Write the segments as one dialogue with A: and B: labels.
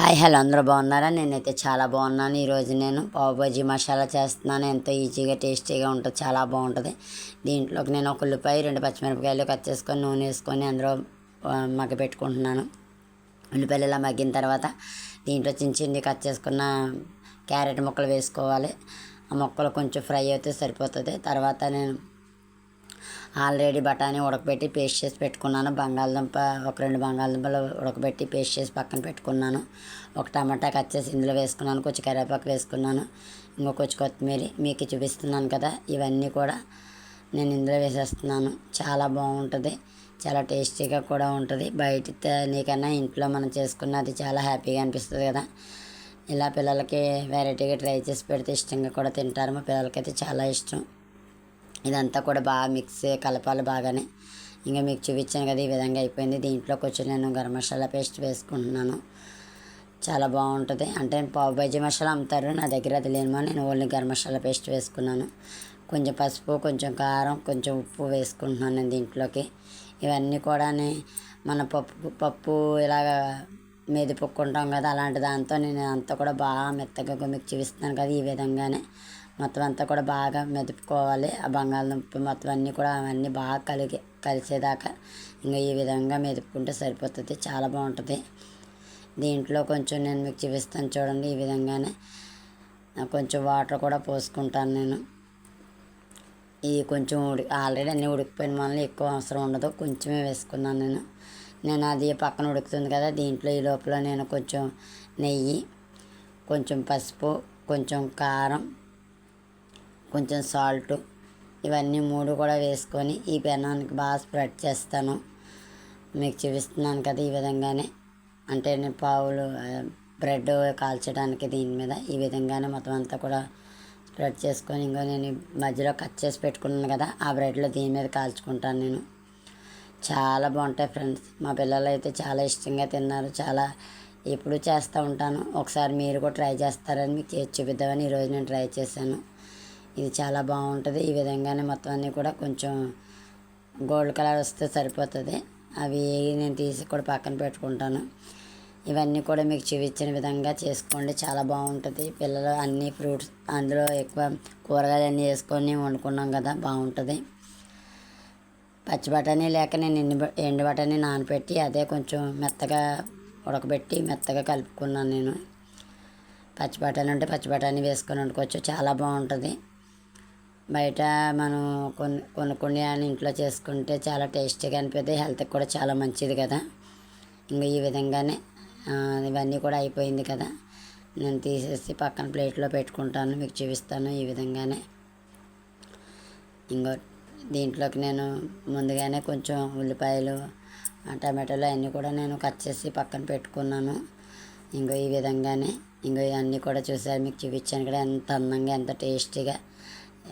A: Hi hello అందరూ బాగున్నారా? నేనైతే చాలా బాగున్నాను. ఈరోజు నేను పావుబాజీ మసాలా చేస్తున్నాను. ఎంతో ఈజీగా టేస్టీగా ఉంటుంది. చాలా బాగుంటుంది. దీంట్లోకి నేను ఒక ఉల్లిపాయ రెండు పచ్చిమిరపకాయలు కట్ చేసుకొని నూనె వేసుకొని అందులో మగ్గ పెట్టుకుంటున్నాను. ఉల్లిపాయలు ఇలా మగ్గిన తర్వాత దీంట్లో చిన్న చిన్ని కట్ చేసుకున్న క్యారెట్ ముక్కలు వేసుకోవాలి. ఆ ముక్కలు కొంచెం ఫ్రై అయితే సరిపోతుంది. తర్వాత నేను ఆల్రెడీ బఠానీ ఉడకబెట్టి పేస్ట్ చేసి పెట్టుకున్నాను. బంగాళదుంప ఒక రెండు బంగాళదుంపలు ఉడకబెట్టి పేస్ట్ చేసి పక్కన పెట్టుకున్నాను. ఒక టమాటా కట్ చేసి ఇందులో వేసుకున్నాను. కొంచెం కరివేపాకు వేసుకున్నాను. ఇంకో కొంచెం కొత్తిమీర మీకు చూపిస్తున్నాను కదా ఇవన్నీ కూడా నేను ఇందులో వేసేస్తున్నాను. చాలా బాగుంటుంది. చాలా టేస్టీగా కూడా ఉంటుంది. బయట నీకన్నా ఇంట్లో మనం చేసుకున్నది చాలా హ్యాపీగా అనిపిస్తుంది కదా. ఇలా పిల్లలకి వెరైటీగా ట్రై చేసి పెడితే ఇష్టంగా కూడా తింటారు. మా పిల్లలకైతే చాలా ఇష్టం. ఇదంతా కూడా బాగా మిక్స్ కలపాలి బాగానే. ఇంకా మీకు చూపించాను కదా ఈ విధంగా అయిపోయింది. దీంట్లో కొంచెం నేను గరం మసాలా పేస్ట్ వేసుకుంటున్నాను. చాలా బాగుంటుంది. అంటే పావు బజ్జీ మసాలా అమ్ముతారు. నా దగ్గర అది లేమో నేను ఓన్లీ గరం మసాలా పేస్ట్ వేసుకున్నాను. కొంచెం పసుపు కొంచెం కారం కొంచెం ఉప్పు వేసుకుంటున్నాను నేను దీంట్లోకి. ఇవన్నీ కూడా మన పప్పు పప్పు ఇలాగ మెదిపుక్కుంటాం కదా అలాంటి దాంతో నేను అంతా కూడా బాగా మెత్తగా మీకు చూపిస్తున్నాను కదా ఈ విధంగానే. మొత్తం అంతా కూడా బాగా మెదుపుకోవాలి. ఆ బంగాళదుంప మొత్తం అన్నీ కూడా అవన్నీ బాగా కలిగి కలిసేదాకా ఇంకా ఈ విధంగా మెదుపుకుంటే సరిపోతుంది. చాలా బాగుంటుంది. దీంట్లో కొంచెం నేను మీకు చూపిస్తాను చూడండి ఈ విధంగానే. కొంచెం వాటర్ కూడా పోసుకుంటాను నేను. ఇది కొంచెం ఉడి ఆల్రెడీ అన్నీ ఉడికిపోయిన వల్ల ఎక్కువ అవసరం ఉండదు. కొంచెమే వేసుకున్నాను నేను. నేను అది పక్కన ఉడుకుతుంది కదా దీంట్లో ఈ లోపల నేను కొంచెం నెయ్యి కొంచెం పసుపు కొంచెం కారం కొంచెం సాల్ట్ ఇవన్నీ మూడు కూడా వేసుకొని ఈ పెనానికి బాగా స్ప్రెడ్ చేస్తాను. మీకు చూపిస్తున్నాను కదా ఈ విధంగానే. అంటే నేను పావులు బ్రెడ్ కాల్చడానికి దీని మీద ఈ విధంగానే మొత్తం అంతా కూడా స్ప్రెడ్ చేసుకొని ఇంకో నేను మధ్యలో కట్ చేసి పెట్టుకున్నాను కదా ఆ బ్రెడ్లో దీని మీద కాల్చుకుంటాను నేను. చాలా బాగుంటాయి ఫ్రెండ్స్. మా పిల్లలు అయితే చాలా ఇష్టంగా తిన్నారు. చాలా ఎప్పుడు చేస్తూ ఉంటాను. ఒకసారి మీరు కూడా ట్రై చేస్తారని మీకు చేసి చూపిద్దామని ఈరోజు నేను ట్రై చేశాను. ఇది చాలా బాగుంటుంది. ఈ విధంగానే మొత్తం అన్నీ కూడా కొంచెం గోల్డ్ కలర్ వస్తే సరిపోతుంది. అవి నేను తీసి కూడా పక్కన పెట్టుకుంటాను. ఇవన్నీ కూడా మీకు చూపించిన విధంగా చేసుకోండి. చాలా బాగుంటుంది. పిల్లలు అన్ని ఫ్రూట్స్ అందులో ఎక్కువ కూరగాయలు అన్నీ వేసుకొని వండుకున్నాం కదా బాగుంటుంది. పచ్చి బఠానీ లేక నేను ఎండి ఎండు బఠానీ నానబెట్టి అదే కొంచెం మెత్తగా ఉడకబెట్టి మెత్తగా కలుపుకున్నాను నేను. పచ్చి బఠానీ ఉంటే పచ్చి బఠానీ వేసుకొని వండుకోవచ్చు. చాలా బాగుంటుంది. బయట మనం కొన్ని కొనుక్కొని అని ఇంట్లో చేసుకుంటే చాలా టేస్టీగా అనిపిస్తుంది హెల్త్కి కూడా చాలా మంచిది కదా. ఇంకా ఈ విధంగానే ఇవన్నీ కూడా అయిపోయింది కదా. నేను తీసేసి పక్కన ప్లేట్లో పెట్టుకుంటాను మీకు చూపిస్తాను ఈ విధంగానే. ఇంకో దీంట్లోకి నేను ముందుగానే కొంచెం ఉల్లిపాయలు టమాటోలు టమాటాలు అన్నీ కూడా నేను కట్ చేసి పక్కన పెట్టుకున్నాను. ఇంకో ఈ విధంగానే ఇంకో ఇవన్నీ కూడా చూసారు మీకు చూపించాను కూడా ఎంత అందంగా ఎంత టేస్టీగా.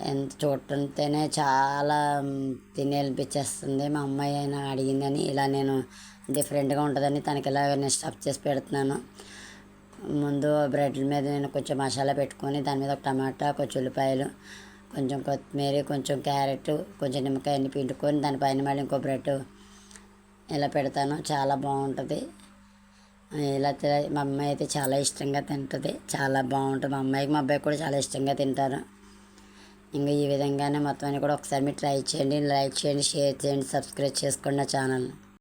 A: ఎంత చూడటంతోనే చాలా మ్, తినేయాలనిపించేస్తుంది మా అమ్మాయి అయినా అడిగిందని ఇలా నేను డిఫరెంట్గా ఉంటుందని తనకి ఇలా నేను స్టఫ్ చేసి పెడుతున్నాను. ముందు బ్రెడ్ మీద నేను కొంచెం మసాలా పెట్టుకొని దాని మీద ఒక టమాటా కొంచెం ఉల్లిపాయలు కొంచెం కొత్తిమీర కొంచెం క్యారెట్ కొంచెం నిమ్మకాయని పిండుకొని దానిపైన మళ్ళీ ఇంకో బ్రెడ్ ఇలా పెడతాను. చాలా బాగుంటుంది. ఇలా మా అమ్మాయి అయితే చాలా ఇష్టంగా తింటుంది. చాలా బాగుంటుంది. మా అమ్మాయికి మా అబ్బాయి కూడా చాలా ఇష్టంగా తింటారు. ఇంకా ఈ విధంగానే మొత్తం అన్ని కూడా ఒకసారి మీరు ట్రై చేయండి లైక్ చేయండి షేర్ చేయండి సబ్స్క్రైబ్ చేసుకోండి నా ఛానల్ని.